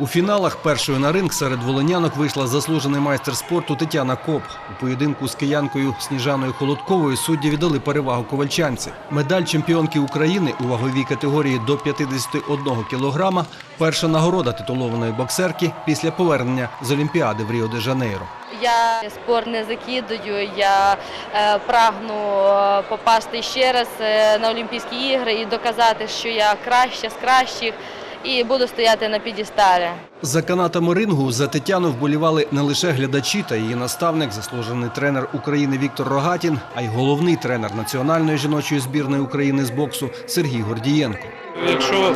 У фіналах першою на ринг серед волинянок вийшла заслужений майстер спорту Тетяна Коп. У поєдинку з киянкою Сніжаною Холодковою судді віддали перевагу ковальчанці. Медаль чемпіонки України у ваговій категорії до 51 кілограма – перша нагорода титулованої боксерки після повернення з Олімпіади в Ріо-де-Жанейро. Я спорт не закидую, я е, прагну е, попасти ще раз е, на Олімпійські ігри і доказати, що я краща з кращих і буду стояти на підісталі. За канатами рингу за Тетяну вболівали не лише глядачі та її наставник, заслужений тренер України Віктор Рогатін, а й головний тренер національної жіночої збірної України з боксу Сергій Гордієнко. Якщо е,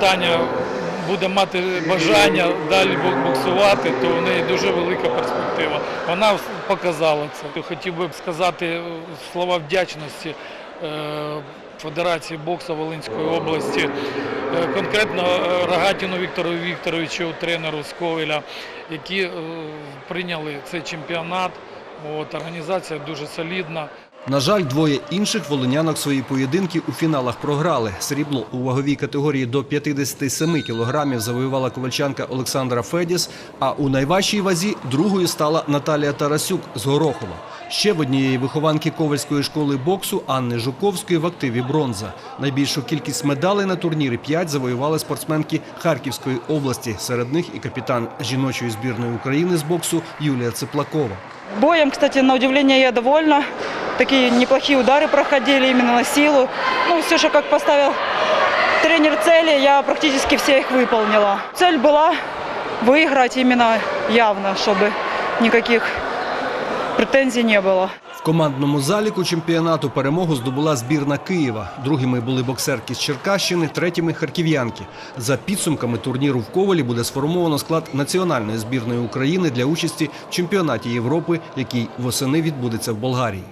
Таня буде мати бажання далі боксувати, то в неї дуже велика перспектива. Вона показала це. Хотів би сказати е, слова вдячності Федерації боксу Волинської області, е, конкретно е, Рогатіну Віктору Вікторовичу, тренеру з Ковеля, які е, прийняли цей чемпіонат. От, організація дуже солідна. На жаль, двоє інших волинянок свої поєдинки у фіналах програли. Срібло у ваговій категорії до 57 кілограмів завоювала ковальчанка Олександра Федіс, а у найважчій вазі другою стала Наталія Тарасюк з Горохова. Ще в однієї вихованки Ковальської школи боксу Анни Жуковської в активі бронза. Найбільшу кількість медалей на турнірі 5 завоювали спортсменки Харківської області. Серед них і капітан жіночої збірної України з боксу Юлія Цеплакова. Боем, кстати, на удивление я довольна. Такие неплохие удары проходили именно на силу. Ну, все же, как поставил тренер цели, я практически все их выполнила. Цель была выиграть именно явно, чтобы никаких претензий не було. В командному заліку чемпіонату перемогу здобула збірна Києва. Другими були боксерки з Черкащини, третіми харків'янки. За підсумками турніру в Ковалі буде сформовано склад національної збірної України для участі в чемпіонаті Європи, який восени відбудеться в Болгарії.